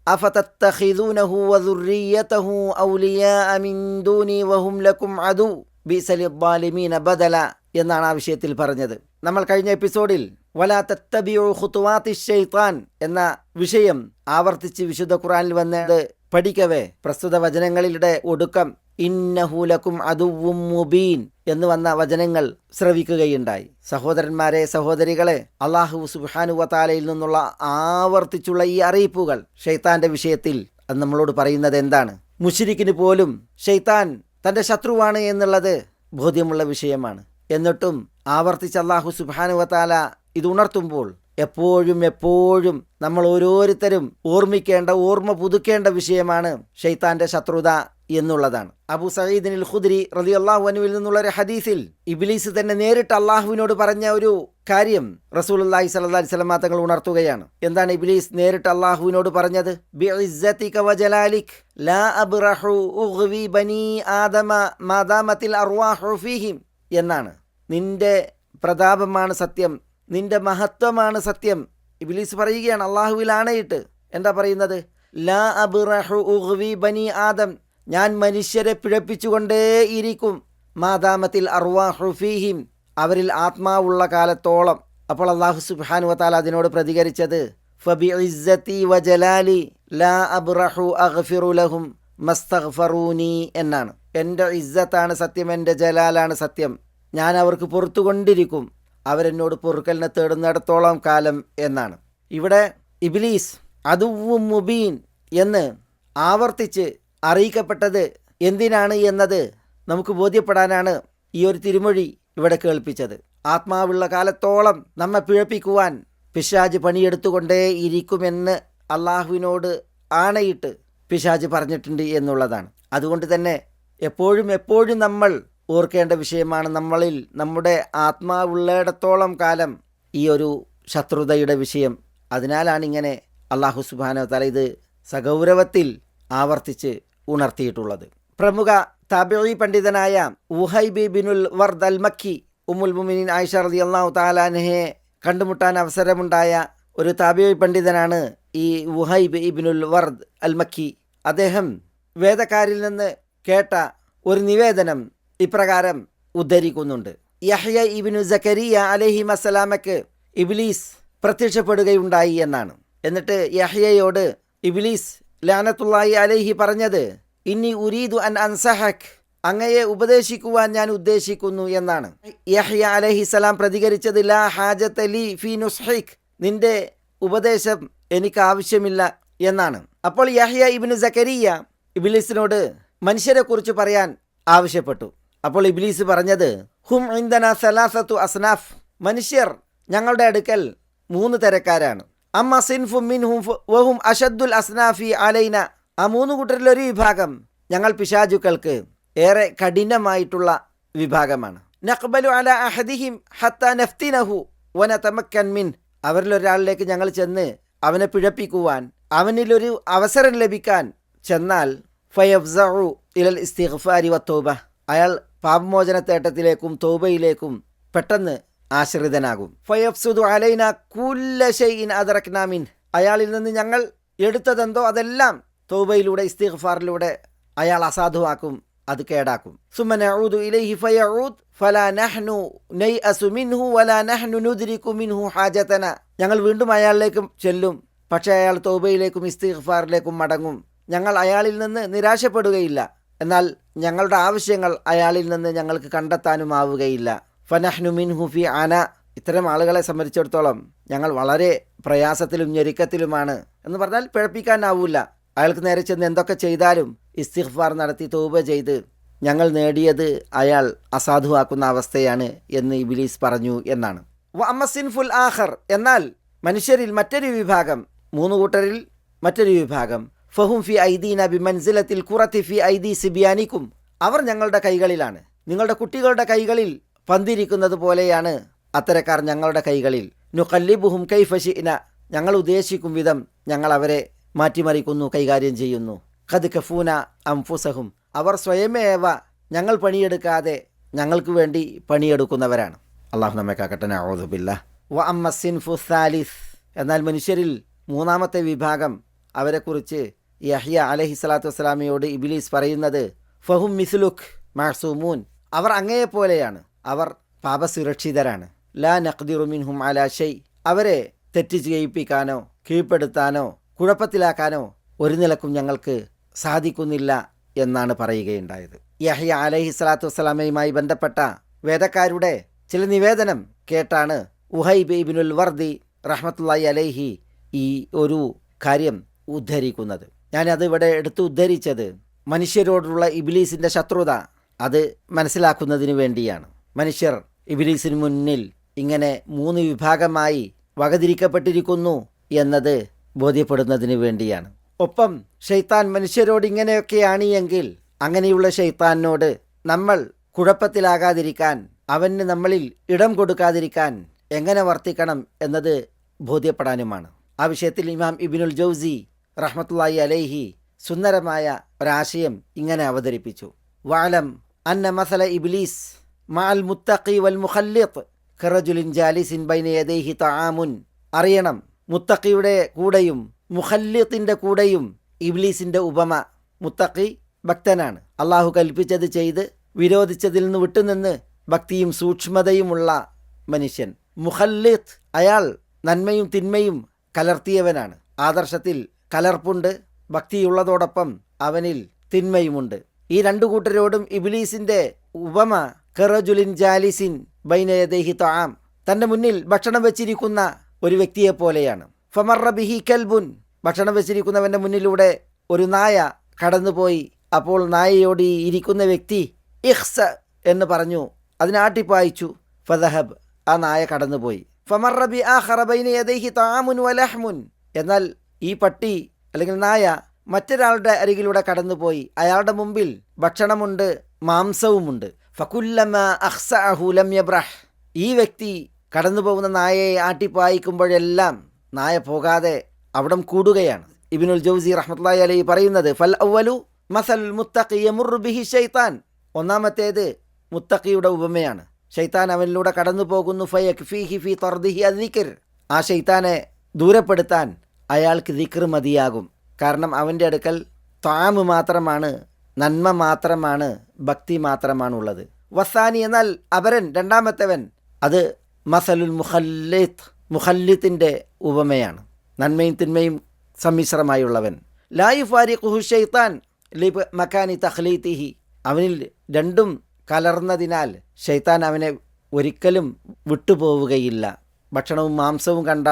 അഫതത്തഖിദൂനഹു വദുർരിയതഹു ഔലിയാഅ മിൻ ദൂനി വഹും ലക്കും അദു ബിസലിദ്ദാലിമീന ബദല എന്നാണ് ആ വിഷയത്തിൽ പറഞ്ഞത്. നമ്മൾ കഴിഞ്ഞ എപ്പിസോഡിൽ വലാ തത്തബിയു ഖുതുവാത്തി ഷൈത്താൻ എന്ന വിഷയം ആവർത്തിച്ച് വിശുദ്ധ ഖുർആനിൽ വന്നത് പഠിക്കവേ പ്രസ്തുത വചനങ്ങളിലൂടെ ഒടുക്കം ഇന്നഹൂലക്കും അതുവും മുബീൻ എന്ന് വന്ന വചനങ്ങൾ ശ്രവിക്കുകയുണ്ടായി. സഹോദരന്മാരെ സഹോദരികളെ അള്ളാഹു സുബാനുവത്താലയിൽ നിന്നുള്ള ആവർത്തിച്ചുള്ള ഈ അറിയിപ്പുകൾ ഷെയ്ത്താന്റെ വിഷയത്തിൽ അത് നമ്മളോട് പറയുന്നത് എന്താണ്? മുഷിരിക്കിന് പോലും ഷെയ്ത്താൻ തന്റെ ശത്രുവാണ് എന്നുള്ളത് ബോധ്യമുള്ള വിഷയമാണ്. എന്നിട്ടും ആവർത്തിച്ച് അള്ളാഹു സുബാനുവത്താല ഇത് ഉണർത്തുമ്പോൾ എപ്പോഴും എപ്പോഴും നമ്മൾ ഓരോരുത്തരും ഓർമ്മിക്കേണ്ട ഓർമ്മ പുതുക്കേണ്ട വിഷയമാണ് ഷെയ്ത്താന്റെ ശത്രുത എന്നുള്ളതാണ്. അബു സയ്യിദിനിൽ ഖുദ്രി റലി അള്ളാഹുവിനുവിൽ നിന്നുള്ള ഒരു ഹദീസിൽ ഇബിലീസ് തന്നെ നേരിട്ട് അള്ളാഹുവിനോട് പറഞ്ഞ ഒരു കാര്യം റസൂലുള്ളാഹി സ്വല്ലല്ലാഹി അലൈഹി വസല്ലം തങ്ങൾ ഉണർത്തുകയാണ്. എന്താണ് ഇബിലീസ് നേരിട്ട് അള്ളാഹുവിനോട് പറഞ്ഞത്? എന്നാണ്. നിന്റെ പ്രതാപമാണ് സത്യം നിന്റെ മഹത്വമാണ് സത്യം ഇബിലീസ് പറയുകയാണ്. അള്ളാഹുവിൽ ആണയിട്ട്. എന്താ പറയുന്നത്? ലാ അബ്റഹു ബനി ആദം ഞാൻ മനുഷ്യരെ പിഴപ്പിച്ചുകൊണ്ടേയിരിക്കും മാതാമത്തിൽ അർവാഹു ഫീഹിം. അവരിൽ ആത്മാവുള്ള കാലത്തോളം. അപ്പോൾ അള്ളാഹു സുബാനു വതാല അതിനോട് പ്രതികരിച്ചത് ഫബി ഇസ്സത്തി ജലാലി ലാ എന്നാണ്. എന്റെ ഇസ്സത്താണ് സത്യം എന്റെ ജലാലാണ് സത്യം. ഞാൻ അവർക്ക് പൊറത്തുകൊണ്ടിരിക്കും അവരെന്നോട് പൊറുക്കലിനെ തേടുന്നിടത്തോളം കാലം എന്നാണ്. ഇവിടെ ഇബിലീസ് അതുവും മുബീൻ എന്ന് ആവർത്തിച്ച് അറിയിക്കപ്പെട്ടത് എന്തിനാണ് എന്നത് നമുക്ക് ബോധ്യപ്പെടാനാണ് ഈ ഒരു തിരുമൊഴി ഇവിടെ കേൾപ്പിച്ചത്. ആത്മാവുള്ള കാലത്തോളം നമ്മെ പിഴപ്പിക്കുവാൻ പിശാജ് പണിയെടുത്തുകൊണ്ടേ ഇരിക്കുമെന്ന് അള്ളാഹുവിനോട് ആണയിട്ട് പിശാജ് പറഞ്ഞിട്ടുണ്ട് എന്നുള്ളതാണ്. അതുകൊണ്ട് തന്നെ എപ്പോഴും എപ്പോഴും നമ്മൾ ഓർക്കേണ്ട വിഷയമാണ് നമ്മളിൽ നമ്മുടെ ആത്മാവുള്ളിടത്തോളം കാലം ഈ ഒരു ശത്രുതയുടെ വിഷയം. അതിനാലാണ് ഇങ്ങനെ അള്ളാഹു സുബാനോ തല ഇത് സഗൗരവത്തിൽ ആവർത്തിച്ച് ഉണർത്തിയിട്ടുള്ളത്. പ്രമുഖ താബിഴി പണ്ഡിതനായ ഉഹൈബി ബിനുൽ വർദ് അൽ മക്കി ഉമ്മുൽ മുമിനിൻ ആയിഷ റതി അള്ളാഹു താലാനഹെ കണ്ടുമുട്ടാൻ അവസരമുണ്ടായ ഒരു താബിഴി പണ്ഡിതനാണ് ഈ ഉഹൈബ് ഇബിനുൽ വർദ് അൽ മക്കി. അദ്ദേഹം വേദക്കാരിൽ നിന്ന് കേട്ട ഒരു നിവേദനം ഇപ്രകാരം ഉദ്ധരിക്കുന്നുണ്ട്. യഹ്യ ഇബിനു ജക്കരിയ അലഹി മസലാമക്ക് ഇബിലീസ് പ്രത്യക്ഷപ്പെടുകയുണ്ടായി എന്നാണ്. എന്നിട്ട് യഹ്യയോട് ഇബിലീസ് ലാനത്തുള്ളായി അലൈഹി പറഞ്ഞത് ഇനി ഉരീദു അൻ അൻസഹക് അങ്ങയെ ഉപദേശിക്കുവാൻ ഞാൻ ഉദ്ദേശിക്കുന്നു എന്നാണ്. യഹ്യ അലഹിസലാം പ്രതികരിച്ചത് ലാ ഹാജത്ത് അലി ഫി നുസ്ഹിഖ് നിന്റെ ഉപദേശം എനിക്ക് ആവശ്യമില്ല എന്നാണ്. അപ്പോൾ യഹ്യ ഇബിന് സക്കരിയ ഇബിലിസിനോട് മനുഷ്യരെ കുറിച്ച് പറയാൻ ആവശ്യപ്പെട്ടു. അപ്പോൾ ഇബിലീസ് പറഞ്ഞത് ഹും ഇന്ദന സലാസത്തു അസ്നാഫ് മനുഷ്യർ ഞങ്ങളുടെ അടുക്കൽ മൂന്ന് തരക്കാരാണ്. അമ്മ സിൻഫും മിൻഹും വഹും അഷദ്ദുൽ അസ്നാഫി അലൈന. ആ മൂന്ന് കൂട്ടരിൽ ഒരു വിഭാഗം ഞങ്ങൾ പിശാചുക്കൾക്ക് ഏറെ കഠിനമായിട്ടുള്ള വിഭാഗമാണ്. നഖ്ബലു അല അഹദിഹിം ഹത്ത നഫ്തിനഹു വന തമക്കൻ മിൻ അവരിലൊരാളിലേക്ക് ഞങ്ങൾ ചെന്ന് അവനെ പിഴപ്പിക്കുവാൻ അവനിലൊരു അവസരം ലഭിക്കാൻ ചെന്നാൽ ഫയഫ്സു ഇലൽ ഇസ്തിഗ്ഫാരി വത്തോബ അയാൾ പാപമോചനത്തേട്ടത്തിലേക്കും തോബയിലേക്കും പെട്ടെന്ന് ആശ്രിതനാകും. ഫയഫ്സുദു അലൈന കുല്ല ഷൈഇൻ അദറക്നാമിൻ അയാളിൽ നിന്ന് ഞങ്ങൾ എടുത്തതെന്തോ അതെല്ലാം തൗബയിലൂടെ ഇസ്തിഗ്ഫാറിലൂടെ അയാൾ അസാധുവാക്കും അത് കേടാക്കും. സുമനഊദു ഇലൈഹി ഫയഊദ് ഫലാ നഹ്നു നൈഅസു മിൻഹു വലാ നഹ്നു നുദ്രികു മിൻഹു ഹാജതന. ഞങ്ങൾ വീണ്ടും അയാളിലേക്ക് ചെല്ലും. പക്ഷേ അയാൾ തൗബയിലേക്കും ഇസ്തിഗ്ഫാറിലേക്കും മടങ്ങും. ഞങ്ങൾ അയാളിൽ നിന്ന് നിരാശപ്പെടുകയില്ല. എന്നാൽ ഞങ്ങളുടെ ആവശ്യങ്ങൾ അയാളിൽ നിന്ന് ഞങ്ങൾക്ക് കണ്ടെത്താനുമാവുകയില്ല. ഫനഹ്നു മിൻഹു ഫി അന. ഇത്തരം ആളുകളെ സംബന്ധിച്ചിടത്തോളം ഞങ്ങൾ വളരെ പ്രയാസത്തിലും ഞെരുക്കത്തിലുമാണ് എന്ന് പറഞ്ഞാൽ പിഴപ്പിക്കാനാവൂല. അയാൾക്ക് നേരെ ചെന്ന് എന്തൊക്കെ ചെയ്താലും ഇസ്തിഗ്ഫാർ നടത്തി തൗബ ചെയ്ത് ഞങ്ങൾ നേടിയത് അയാൾ അസാധുവാക്കുന്ന അവസ്ഥയാണ് എന്ന് ഇബിലീസ് പറഞ്ഞു എന്നാണ്. അമ്മസിൻഫുൽ ആഖർ. എന്നാൽ മനുഷ്യരിൽ മറ്റൊരു വിഭാഗം മൂന്ന് കൂട്ടരിൽ മറ്റൊരു വിഭാഗം. ഫഹും ഫി ഐദീന ബി മൻസിലത്തിൽ കുറത്തി ഫി ഐദി സിബിയാനിക്കും. അവർ ഞങ്ങളുടെ കൈകളിലാണ്. നിങ്ങളുടെ കുട്ടികളുടെ കൈകളിൽ പന്തിരിക്കുന്നത് പോലെയാണ് അത്തരക്കാർ ഞങ്ങളുടെ കൈകളിൽ. നുഖല്ലിബുഹും കൈഫഷിന ഞങ്ങൾ ഉദ്ദേശിക്കും വിധം ഞങ്ങൾ അവരെ മാറ്റിമറിക്കുന്നു കൈകാര്യം ചെയ്യുന്നു. കത് കഫൂന അംഫുസഹും. അവർ സ്വയമേവ ഞങ്ങൾ പണിയെടുക്കാതെ ഞങ്ങൾക്ക് വേണ്ടി പണിയെടുക്കുന്നവരാണ്. അള്ളാഹു നമ്മെ കാക്കട്ടെ. ഔദുബില്ല വ അമ്മ സിൻഫു എന്നാൽ മനുഷ്യരിൽ മൂന്നാമത്തെ വിഭാഗം അവരെക്കുറിച്ച് യഹ്യ അലഹി സ്വലാത്തു വസ്സലാമയോട് ഇബിലീസ് പറയുന്നത് ഫഹും മിസ്ലുഖ് മാസുമൂൻ. അവർ അങ്ങയെപ്പോലെയാണ് അവർ പാപസുരക്ഷിതരാണ്. ലാ നഖ്ദിറുമിൻഹും അലാശൈ അവരെ തെറ്റ് ചെയ്യിപ്പിക്കാനോ കീഴ്പ്പെടുത്താനോ കുഴപ്പത്തിലാക്കാനോ ഒരു നിലക്കും ഞങ്ങൾക്ക് സാധിക്കുന്നില്ല എന്നാണ് പറയുകയുണ്ടായത്. യഹ്യ അലഹി സ്വലാത്തു വസ്സലാമയുമായി ബന്ധപ്പെട്ട വേദക്കാരുടെ ചില നിവേദനം കേട്ടാണ് ഉഹൈബ് ഇബിനുൽ വർദി റഹ്മത്തുല്ലായി അലൈഹി ഈ ഒരു കാര്യം ഉദ്ധരിക്കുന്നത്. ഞാനത് ഇവിടെ എടുത്ത് ഉദ്ധരിച്ചത് മനുഷ്യരോടുള്ള ഇബിലീസിന്റെ ശത്രുത അത് മനസ്സിലാക്കുന്നതിന് വേണ്ടിയാണ്. മനുഷ്യർ ഇബിലീസിന് മുന്നിൽ ഇങ്ങനെ മൂന്ന് വിഭാഗമായി വകതിരിക്കപ്പെട്ടിരിക്കുന്നു എന്നത് ബോധ്യപ്പെടുന്നതിന് വേണ്ടിയാണ്. ഒപ്പം ഷെയ്ത്താൻ മനുഷ്യരോട് ഇങ്ങനെയൊക്കെയാണ് എങ്കിൽ അങ്ങനെയുള്ള ഷെയ്ത്താനോട് നമ്മൾ കുഴപ്പത്തിലാകാതിരിക്കാൻ അവന് നമ്മളിൽ ഇടം കൊടുക്കാതിരിക്കാൻ എങ്ങനെ വർത്തിക്കണം എന്നത് ബോധ്യപ്പെടാനുമാണ്. ആ വിഷയത്തിൽ ഇമാം ഇബിനുൽ ജൗസി റഹ്മത്തുല്ലായി അലൈഹി സുന്ദരമായ ഒരാശയം ഇങ്ങനെ അവതരിപ്പിച്ചു. വാലം അന്ന മസല ഇബ്ലീസ് മാൽ മുത്തഖി വൽ മുഖല്ലിത്ത് ഖറജുലിൻ ജാലിസിൻ ബൈന യദൈഹി തആമുൻ അറിയണം. മുത്തഖിയുടെ കൂടെയും മുഖല്ലിത്തിന്റെ കൂടെയും ഇബ്ലീസിന്റെ ഉപമ. മുത്തഖി ഭക്തനാണ്. അള്ളാഹു കൽപ്പിച്ചത് ചെയ്ത് വിരോധിച്ചതിൽ നിന്ന് വിട്ടുനിന്ന് ഭക്തിയും സൂക്ഷ്മതയുമുള്ള മനുഷ്യൻ. മുഖല്ലിത്ത് അയാൾ നന്മയും തിന്മയും കലർത്തിയവനാണ്. ആദർശത്തിൽ കലർപ്പുണ്ട് ഭക്തിയുള്ളതോടൊപ്പം അവനിൽ തിന്മയുമുണ്ട്. ഈ രണ്ടു കൂട്ടരോടും ഇബ്ലീസിന്റെ ഉപമ കെറജുലിൻ ജാലിസിൻ ബൈനയദേഹി താം തന്റെ മുന്നിൽ ഭക്ഷണം വെച്ചിരിക്കുന്ന ഒരു വ്യക്തിയെ പോലെയാണ്. ഫമർറ ബിഹി കൽബുൻ. ഭക്ഷണം വെച്ചിരിക്കുന്നവന്റെ മുന്നിലൂടെ ഒരു നായ കടന്നുപോയി. അപ്പോൾ നായയോട് ഇരിക്കുന്ന വ്യക്തി ഇഹ്സ എന്ന് പറഞ്ഞു. അതിനാട്ടിപ്പായിച്ചു ഫദഹബ്. ആ നായ കടന്നുപോയി. ഫമർറബി ആ യദൈഹി താമുൻ വലഹ്മുൻ എന്നാൽ ഈ പട്ടി അല്ലെങ്കിൽ നായ മറ്റൊരാളുടെ അരികിലൂടെ കടന്നുപോയി. അയാളുടെ മുമ്പിൽ ഭക്ഷണമുണ്ട് മാംസവുമുണ്ട്. ഫകുല്ലമ അഹ്സഅഹു ലം യബ്രഹ്. ഈ വ്യക്തി കടന്നു പോകുന്ന നായയെ ആട്ടിപ്പായിക്കുമ്പോഴെല്ലാം നായ പോകാതെ അവിടം കൂടുകയാണ്. ഇബിനുൽ ജൗസി റഹ്മത്തുള്ളാഹി അലൈഹി പറയുന്നത് ഫൽ ഔവലു മസൽ മുത്തഖി യമുറു ബിഹി ഷൈത്താൻ ഒന്നാമത്തേത് മുത്തഖിയുടെ ഉപമയാണ്. ഷൈത്താൻ അവനിലൂടെ കടന്നു പോകുന്നു ഫി തർദിഹി ആ ഷൈത്താനെ ദൂരപ്പെടുത്താൻ അയാൾക്ക് ദിക്ർ മതിയാകും. കാരണം അവന്റെ അടുക്കൽ താമ് മാത്രമാണ് നന്മ മാത്രമാണ് ഭക്തി മാത്രമാണുള്ളത്. വസാനി എന്നാൽ അപരൻ രണ്ടാമത്തെവൻ അത് മസലുൽ മുഹല്ലിത് മുഹല്ലിത്തിന്റെ ഉപമയാണ്. നന്മയും തിന്മയും സമ്മിശ്രമായുള്ളവൻ. ലായു ഫാരിഖുഹു ഷെയ്ത്താൻ ലിബ് മക്കാനി തഹ്ലീത്തിഹി അവനിൽ രണ്ടും കലർന്നതിനാൽ ഷെയ്ത്താൻ അവനെ ഒരിക്കലും വിട്ടുപോവുകയില്ല. ഭക്ഷണവും മാംസവും കണ്ട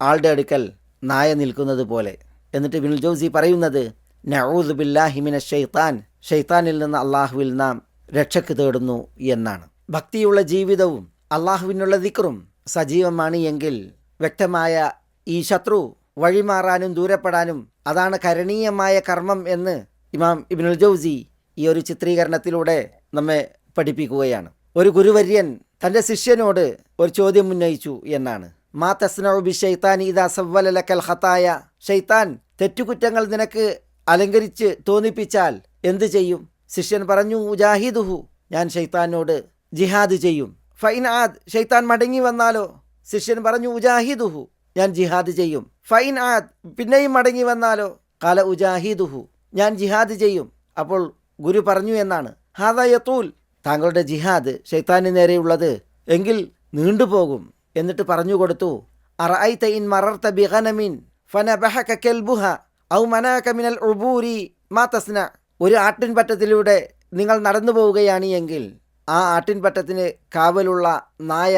ആളുടെ അടുക്കൽ നായ നിൽക്കുന്നത് പോലെ എന്നിട്ട് ബിനുൽ ജോസി പറയുന്നത് നഊദ് ബില്ലാഹിമിന ഷെയ്ത്താൻ ഷെയ്ത്താനിൽ നിന്ന് അള്ളാഹുവിൽ നാം രക്ഷക്ക് തേടുന്നു എന്നാണ്. ഭക്തിയുള്ള ജീവിതവും അള്ളാഹുവിനുള്ള ദിക്റും സജീവമാണ് എങ്കിൽ വ്യക്തമായ ഈ ശത്രു വഴിമാറാനും ദൂരപ്പെടാനും അതാണ് കരണീയമായ കർമ്മം എന്ന് ഇമാം ഇബിനുൽ ജൗസി ഈ ഒരു ചിത്രീകരണത്തിലൂടെ നമ്മെ പഠിപ്പിക്കുകയാണ്. ഒരു ഗുരുവര്യൻ തന്റെ ശിഷ്യനോട് ഒരു ചോദ്യം ഉന്നയിച്ചു എന്നാണ്. മാ തസ്നഉ ബി ഇതാ ഇദാ ഹത്തായ ഷെയ്ത്താൻ തെറ്റുകുറ്റങ്ങൾ നിനക്ക് അലങ്കരിച്ച് തോന്നിപ്പിച്ചാൽ എന്ത് ചെയ്യും? ശിഷ്യൻ പറഞ്ഞു ഉജാഹിദുഹു ഞാൻ ഷെയ്ത്താനോട് ജിഹാദ് ചെയ്യും. ഫൈൻ ആദ് ഷൈത്താൻ മടങ്ങി വന്നാലോ? ശിഷ്യൻ പറഞ്ഞു ഉജാഹിദുഹു ഞാൻ ജിഹാദ് ചെയ്യും. ഫൈൻ ആദ് പിന്നെയും മടങ്ങി വന്നാലോ? കാല ഉജാഹിദുഹു ഞാൻ ജിഹാദ് ചെയ്യും. അപ്പോൾ ഗുരു പറഞ്ഞു എന്നാണ്. ഹാദ താങ്കളുടെ ജിഹാദ് ഷെയ്ത്താന് നേരെയുള്ളത് എങ്കിൽ നീണ്ടുപോകും. എന്നിട്ട് പറഞ്ഞു കൊടുത്തു അറായി തൈൻ മറർത്ത ബിഗനമിൻ ഫനബഹക കെൽബുഹ ഔ മനാക മിനൽ ഉബൂരി മാ ഒരു ആട്ടിൻപറ്റത്തിലൂടെ നിങ്ങൾ നടന്നു പോവുകയാണ് എങ്കിൽ ആ ആട്ടിൻപറ്റത്തിന് കാവലുള്ള നായ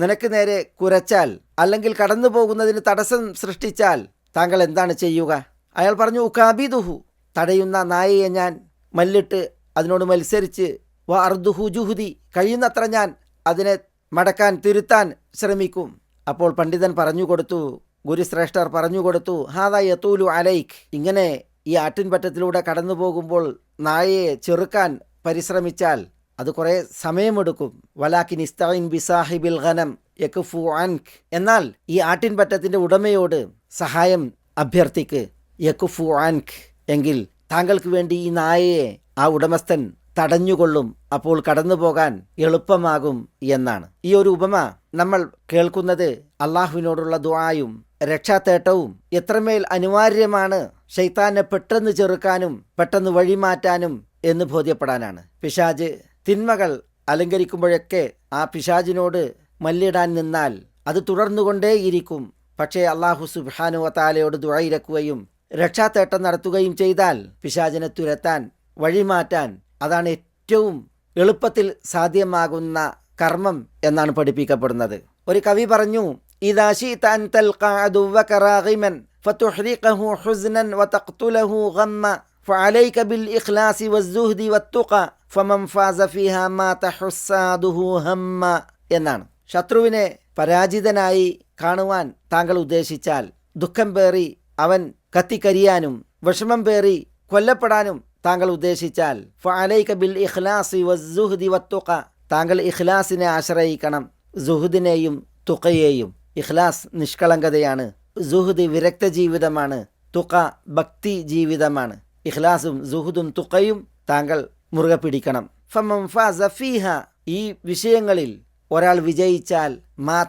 നിനക്ക് നേരെ കുരച്ചാൽ അല്ലെങ്കിൽ കടന്നു പോകുന്നതിന് തടസ്സം സൃഷ്ടിച്ചാൽ താങ്കൾ എന്താണ് ചെയ്യുക? അയാൾ പറഞ്ഞു ഉക്കാബിദുഹു തടയുന്ന നായയെ ഞാൻ മല്ലിട്ട് അതിനോട് മത്സരിച്ച് വ അർദുഹു ജുഹുദി. കഴിയുന്നത്ര ഞാൻ അതിനെ മടക്കാൻ തിരുത്താൻ ശ്രമിക്കും. അപ്പോൾ പണ്ഡിതൻ പറഞ്ഞു കൊടുത്തു ഗുരുശ്രേഷ്ഠർ പറഞ്ഞുകൊടുത്തു ഹാദ യത്തൂലു അലൈഖ് ഇങ്ങനെ ഈ ആട്ടിൻപറ്റത്തിലൂടെ കടന്നു പോകുമ്പോൾ നായയെ ചെറുക്കാൻ പരിശ്രമിച്ചാൽ അത് കുറേ സമയമെടുക്കും. വലാക്കിൻ ഇസ്തൈൻ ബിസാഹിബിൽ ഖനം യക്ഫു അൻക്. എന്നാൽ ഈ ആട്ടിൻപറ്റത്തിന്റെ ഉടമയോട് സഹായം അഭ്യർത്ഥിക്ക് യക്ഫു അൻക്. എങ്കിൽ താങ്കൾക്ക് വേണ്ടി ഈ നായയെ ആ ഉടമസ്ഥൻ തടഞ്ഞുകൊള്ളും അപ്പോൾ കടന്നു പോകാൻ എളുപ്പമാകും എന്നാണ്. ഈ ഒരു ഉപമ നമ്മൾ കേൾക്കുന്നത് അള്ളാഹുവിനോടുള്ള ദുആയും രക്ഷാത്തേട്ടവും എത്രമേൽ അനിവാര്യമാണ് ഷെയ്ത്താനെ പെട്ടെന്ന് ചെറുക്കാനും പെട്ടെന്ന് വഴിമാറ്റാനും എന്ന് ബോധ്യപ്പെടാനാണ്. പിശാജ് തിന്മകൾ അലങ്കരിക്കുമ്പോഴൊക്കെ ആ പിശാജിനോട് മല്ലിടാൻ നിന്നാൽ അത് തുടർന്നുകൊണ്ടേയിരിക്കും. പക്ഷേ അള്ളാഹു സുബാനു താലയോട് ദുഴയിരക്കുകയും രക്ഷാത്തേട്ടം നടത്തുകയും ചെയ്താൽ പിശാചിനെ തുരത്താൻ വഴിമാറ്റാൻ അതാണ് ഏറ്റവും എളുപ്പത്തിൽ സാധ്യമാകുന്ന കർമ്മം എന്നാണ് പഠിപ്പിക്കപ്പെടുന്നത്. ഒരു കവി പറഞ്ഞു ഇതാ ശീത അൻ തൽഖാ അദുവക റാഗിമൻ ഫതുഹ്രിഖഹു ഹുസ്നൻ വതഖ്തുലഹു ഗമ്മ فعليك بالإخلاص والزهد والتقى فمن فاز فيها مات حساده هم എന്നാണ് ശത്രുവിനെ പരാജിതനായി കാണുവാൻ താങ്കൾ ഉദ്ദേശിച്ചാൽ ദുഃഖം പേറി അവൻ കത്തിക്കരിയാനും വിഷമം പേറി കൊല്ലപ്പെടാനും താങ്കൾ ഉദ്ദേശിച്ചാൽ ഫഅലൈക ബിൽ ഇഖ്ലാസി വസ്സുഹ്ദി വത്തുഖ താങ്കൾ ഇഖ്ലാസിനെ ആശ്രയിക്കണം സുഹുദിനെയും തുക്കയെയും ഇഖ്ലാസ് നിഷ്കളങ്കതയാണ്. സുഹുദ് വിരക്ത ജീവിതമാണ്. തുക ഭക്തി ജീവിതമാണ്. ഇഖ്ലാസും സുഹുദും തുക്കയും താങ്കൾ മുറുകെ പിടിക്കണം. ഫമം ഫീഹ. ഈ വിഷയങ്ങളിൽ ഒരാൾ വിജയിച്ചാൽ മാ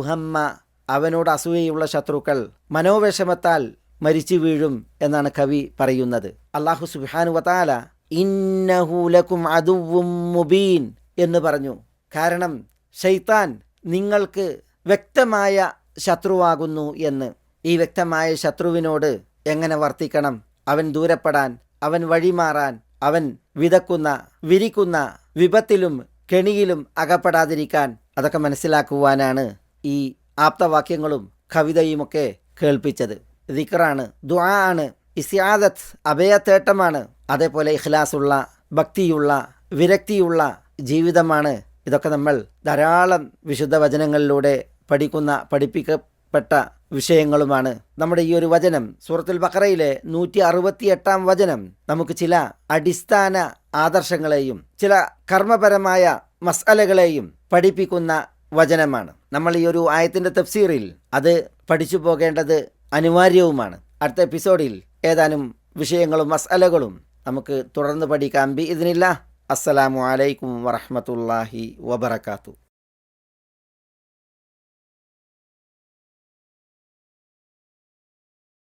ഹമ്മ. അവനോട് അസൂയയുള്ള ശത്രുക്കൾ മനോവിഷമത്താൽ മരിച്ചു വീഴും എന്നാണ് കവി പറയുന്നത്. അള്ളാഹു സുബാനു വതാല ഇന്നഹൂലക്കും അതുവും മുബീൻ എന്ന് പറഞ്ഞു. കാരണം ഷെയ്ത്താൻ നിങ്ങൾക്ക് വ്യക്തമായ ശത്രുവാകുന്നു എന്ന്. ഈ വ്യക്തമായ ശത്രുവിനോട് എങ്ങനെ വർത്തിക്കണം? അവൻ ദൂരപ്പെടാൻ അവൻ വഴിമാറാൻ അവൻ വിതക്കുന്ന വിരിക്കുന്ന വിപത്തിലും കെണിയിലും അകപ്പെടാതിരിക്കാൻ അതൊക്കെ മനസ്സിലാക്കുവാനാണ് ഈ ആപ്തവാക്യങ്ങളും കവിതയുമൊക്കെ കേൾപ്പിച്ചത്. ദിക്റാണ് ദ്വാ ആണ് ഇസ്യാദത്ത് അഭയത്തേട്ടമാണ് അതേപോലെ ഇഖ്ലാസുള്ള ഭക്തിയുള്ള വിരക്തിയുള്ള ജീവിതമാണ്. ഇതൊക്കെ നമ്മൾ ധാരാളം വിശുദ്ധ വചനങ്ങളിലൂടെ പഠിക്കുന്ന പഠിപ്പിക്കപ്പെട്ട വിഷയങ്ങളുമാണ്. നമ്മുടെ ഈ ഒരു വചനം സൂറത്തുൽ ബക്കറയിലെ നൂറ്റി അറുപത്തി എട്ടാം വചനം നമുക്ക് ചില അടിസ്ഥാന ആദർശങ്ങളെയും ചില കർമ്മപരമായ മസാലകളെയും പഠിപ്പിക്കുന്ന വചനമാണ്. നമ്മൾ ഈ ഒരു ആയത്തിന്റെ തഫ്സീറിൽ അത് പഠിച്ചു പോകേണ്ടത് അനിവാര്യവുമാണ്. അടുത്ത എപ്പിസോഡിൽ ഏതാനും വിഷയങ്ങളും മസാലകളും നമുക്ക് തുടർന്ന് പഠിക്കാം. ബി ഇതിനില്ല അസ്സലാമു അലൈക്കും വറഹമത്തല്ലാഹി വബർക്കാത്തു